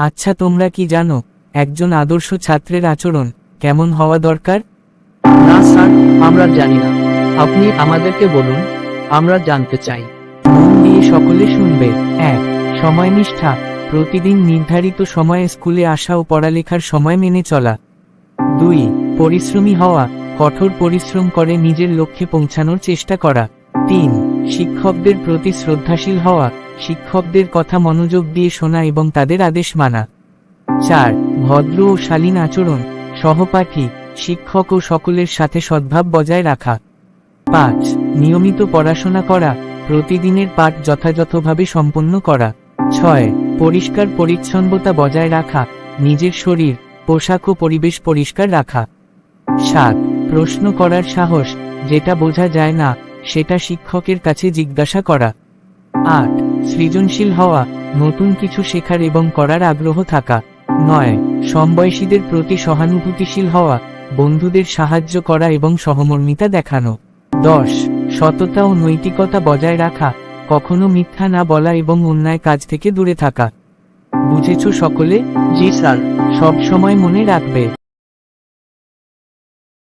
আচ্ছা তোমরা কি জানো একজন আদর্শ ছাত্রের আচরণ কেমন হওয়া দরকার? না স্যার আমরা জানি না। আপনি আমাদেরকে বলুন আমরা জানতে চাই। মন দিয়ে সকলে শুনবে। এক সময়নিষ্ঠা। প্রতিদিন নির্ধারিত সময়ে স্কুলে আসা ও পড়ালেখার সময় মেনে চলা। দুই পরিশ্রমী হওয়া। কঠোর পরিশ্রম করে নিজের লক্ষ্যে পৌঁছানোর চেষ্টা করা। তিন শিক্ষকদের প্রতি শ্রদ্ধাশীল হওয়া। শিক্ষকদের কথা মনোযোগ দিয়ে শোনা এবং তাদের আদেশ মানা। চার, ভদ্র ও শালীন আচরণ, সহপাঠী, শিক্ষক ও সকলের সাথে সদ্ভাব বজায় রাখা। পাঁচ, নিয়মিত পড়াশোনা করা, প্রতিদিনের পাঠ যথাযথভাবে সম্পন্ন করা। ছয়, পরিষ্কার পরিচ্ছন্নতা বজায় রাখা, নিজের শরীর, পোশাক ও পরিবেশ পরিষ্কার রাখা। সাত, প্রশ্ন করার সাহস, যেটা বোঝা যায় না, সেটা শিক্ষকের কাছে জিজ্ঞাসা করা। আট সৃজনশীল হওয়া, নতুন কিছু শেখার এবং করার আগ্রহ থাকা। নয়, সমবয়সীদের প্রতি সহানুভূতিশীল হওয়া, বন্ধুদের সাহায্য করা এবং সহমর্মিতা দেখানো। দশ, সততা ও নৈতিকতা বজায় রাখা, কখনো মিথ্যা না বলা এবং অন্যায় কাজ থেকে দূরে থাকা। বুঝেছ সকলে? জি স্যার। সব সময় মনে রাখবে।